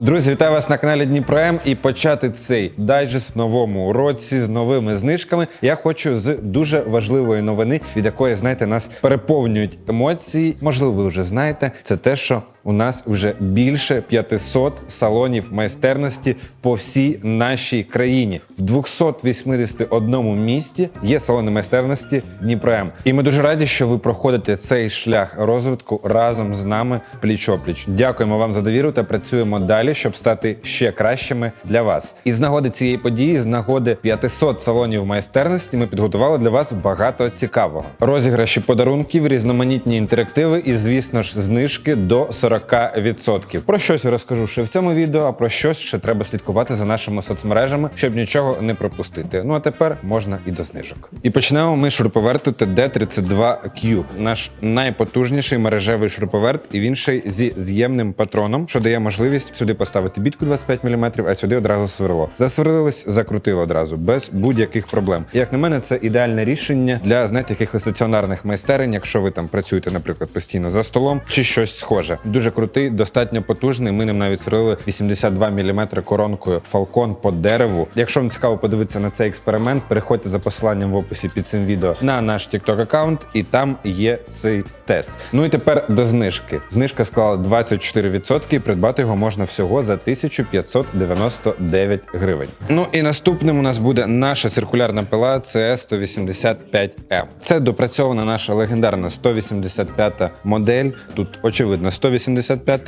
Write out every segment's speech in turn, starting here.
Друзі, вітаю вас на каналі Дніпром і почати цей дайджест в новому році з новими знижками. Я хочу з дуже важливої новини, від якої знаєте, нас переповнюють емоції. Можливо, ви вже знаєте, це те, що у нас вже більше 500 салонів майстерності по всій нашій країні. В 281 місті є салони майстерності Дніпром. І ми дуже раді, що ви проходите цей шлях розвитку разом з нами пліч-опліч. Дякуємо вам за довіру та працюємо далі, щоб стати ще кращими для вас. І з нагоди цієї події, з нагоди 500 салонів майстерності, ми підготували для вас багато цікавого. Розіграші подарунків, різноманітні інтерактиви і, звісно ж, знижки до 40%. Про щось розкажу ще в цьому відео, а про щось ще треба слідкувати за нашими соцмережами, щоб нічого не пропустити. Ну а тепер можна і до знижок. І почнемо ми шуруповерту TD32Q, наш найпотужніший мережевий шуруповерт, і він ще зі з'ємним патроном, що дає можливість сюди поставити бітку 25 мм, а сюди одразу сверло. Засверлились, закрутили одразу без будь-яких проблем. І, Як на мене, це ідеальне рішення для знаєте, якихось стаціонарних майстерень, якщо ви там працюєте, наприклад, постійно за столом чи щось схоже. Дуже крутий, достатньо потужний. Ми ним навіть сверлили 82 мм коронкою Falcon по дереву. Якщо вам цікаво подивитися на цей експеримент, переходьте за посиланням в описі під цим відео на наш TikTok аккаунт, і там є цей тест. Ну і тепер до знижки. Знижка склала 24%, і придбати його можна всього за 1599 гривень. Ну і наступним у нас буде наша циркулярна пила CS 185M. Це допрацьована наша легендарна 185 модель. Тут очевидно 185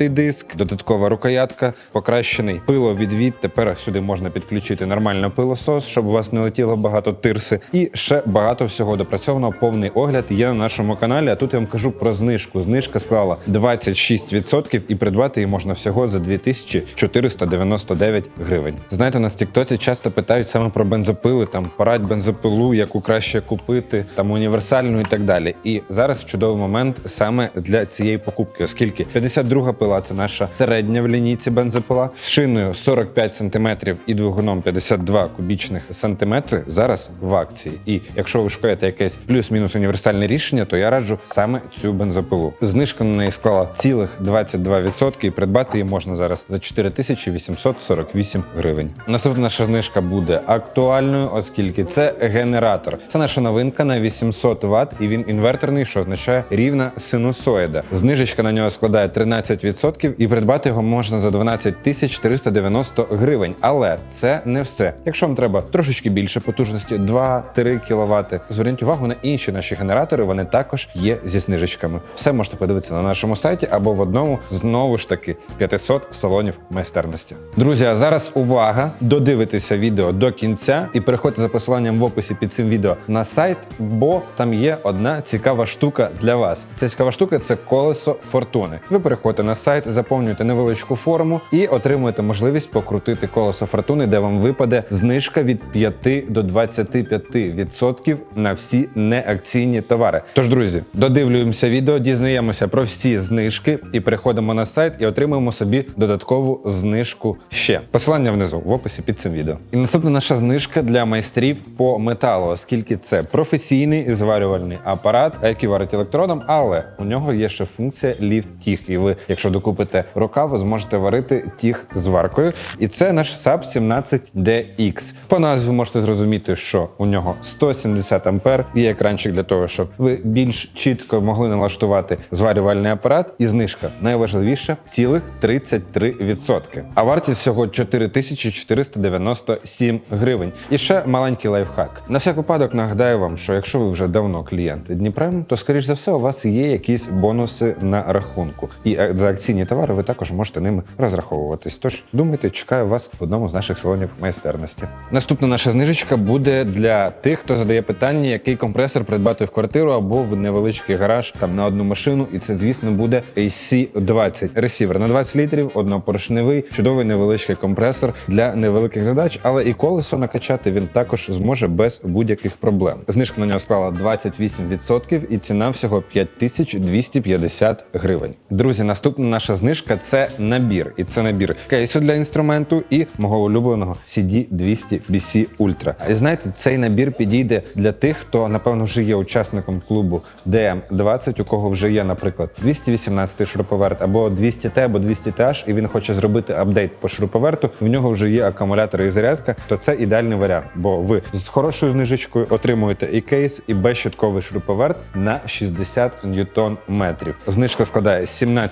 диск, додаткова рукоятка, покращений пиловідвід. Тепер сюди можна підключити нормально пилосос, щоб у вас не летіло багато тирси. І ще багато всього допрацьовано. Повний огляд є на нашому каналі. А тут я вам кажу про знижку. Знижка склала 26% і придбати її можна всього за 2499 гривень. Знаєте, нас в Тіктоці часто питають саме про бензопили, там порадь бензопилу, яку краще купити, там універсальну і так далі. І зараз чудовий момент саме для цієї покупки, оскільки 52 пила це наша середня в лінійці бензопила з шиною 45 см і двигуном 52 кубічних сантиметри зараз в акції. І якщо ви шукаєте якесь плюс-мінус універсальне рішення, то я раджу саме цю бензопилу. Знижка на неї склала цілих 22% і придбати її можна зараз за 4848 гривень. Наступна наша знижка буде актуальною, оскільки це генератор. Це наша новинка на 800 Вт, і він інверторний, що означає рівна синусоїда. Знижечка на нього складає 13%, і придбати його можна за 12 тисяч 490 гривень. Але це не все. Якщо вам треба трошечки більше потужності, 2-3 кВт, зверніть увагу на інші наші генератори. Вони також є зі знижечками. Все можете подивитися на нашому сайті або в одному знову ж таки 500 салонів майстерності. Друзі, а зараз увага! Додивитися відео до кінця і переходьте за посиланням в описі під цим відео на сайт, бо там є одна цікава штука для вас. Ця цікава штука це колесо фортуни. Ви переходите на сайт, заповнюєте невеличку форму і отримуєте можливість покрутити колесо фортуни, де вам випаде знижка від 5 до 25% на всі неакційні товари. Тож, друзі, додивлюємося відео, дізнаємося про всі знижки і переходимо на сайт і отримуємо собі додаткову знижку ще. Посилання внизу в описі під цим відео. І наступна наша знижка для майстрів по металу, оскільки це професійний зварювальний апарат, який варить електродом, але у нього є ще функція ліфт тіг. І ви, якщо докупите рука, ви зможете варити тіг з варкою. І це наш SAP 17DX. По назві можете зрозуміти, що у нього 170 ампер. Є екранчик для того, щоб ви більш чітко могли налаштувати зварювальний апарат. І знижка найважливіша цілих 33%. А вартість всього 4497 гривень. І ще маленький лайфхак. На всяк випадок нагадаю вам, що якщо ви вже давно клієнт Дніпрем, то скоріш за все у вас є якісь бонуси на рахунку. І е, за акційні товари ви також можете ними розраховуватись. Тож думайте, чекаю вас в одному з наших салонів майстерності. Наступна наша знижечка буде для тих, хто задає питання, який компресор придбати в квартиру або в невеличкий гараж там на одну машину. І це, звісно, буде AC20. ресівер на 20 літрів, однопоршневий, чудовий невеличкий компресор для невеликих задач, але і колесо накачати він також зможе без будь-яких проблем. Знижка на нього склала 28% і ціна всього 5250 гривень. Друзі, друзі, наступна наша знижка це набір. І це набір кейсу для інструменту і мого улюбленого CD200 BC Ultra. І знаєте, цей набір підійде для тих, хто напевно вже є учасником клубу DM20, у кого вже є, наприклад, 218 шуруповерт або 200T, або 200TH, і він хоче зробити апдейт по шуруповерту. В нього вже є акумулятор і зарядка. То це ідеальний варіант, бо ви з хорошою знижечкою отримуєте і кейс, і безщитковий шуруповерт на 60 ньютон метрів. Знижка складає 17%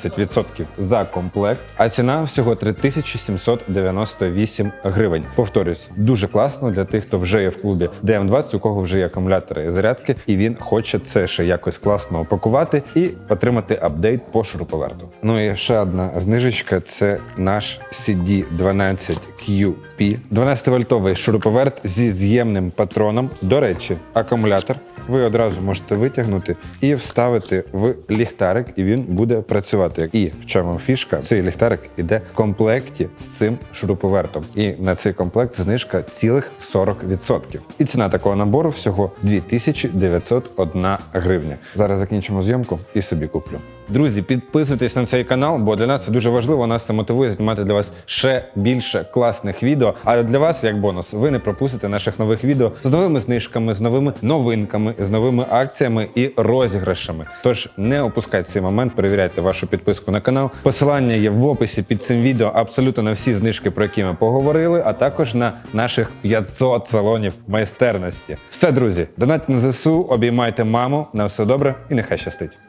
за комплект, а ціна всього 3798 гривень. Повторюсь, дуже класно для тих, хто вже є в клубі DM20, у кого вже є акумулятори і зарядки, і він хоче це ще якось класно упакувати і отримати апдейт по шуруповерту. Ну і ще одна знижечка це наш CD12QP. 12-вольтовий шуруповерт зі з'ємним патроном. До речі, акумулятор ви одразу можете витягнути і вставити в ліхтарик, і він буде працювати. І в чому фішка? Цей ліхтарик іде в комплекті з цим шуруповертом. І на цей комплект знижка цілих 40%. І ціна такого набору всього 2901 гривня. Зараз закінчимо зйомку і собі куплю. Друзі, підписуйтесь на цей канал, бо для нас це дуже важливо. Нас це мотивує знімати для вас ще більше класних відео. А для вас, як бонус, ви не пропустите наших нових відео з новими знижками, з новими новинками, з новими акціями і розіграшами. Тож не опускайте цей момент, перевіряйте вашу підписку на канал. Посилання є в описі під цим відео абсолютно на всі знижки, про які ми поговорили, а також на наших 500 салонів майстерності. Все, друзі, донатьте на ЗСУ, обіймайте маму. На все добре і нехай щастить.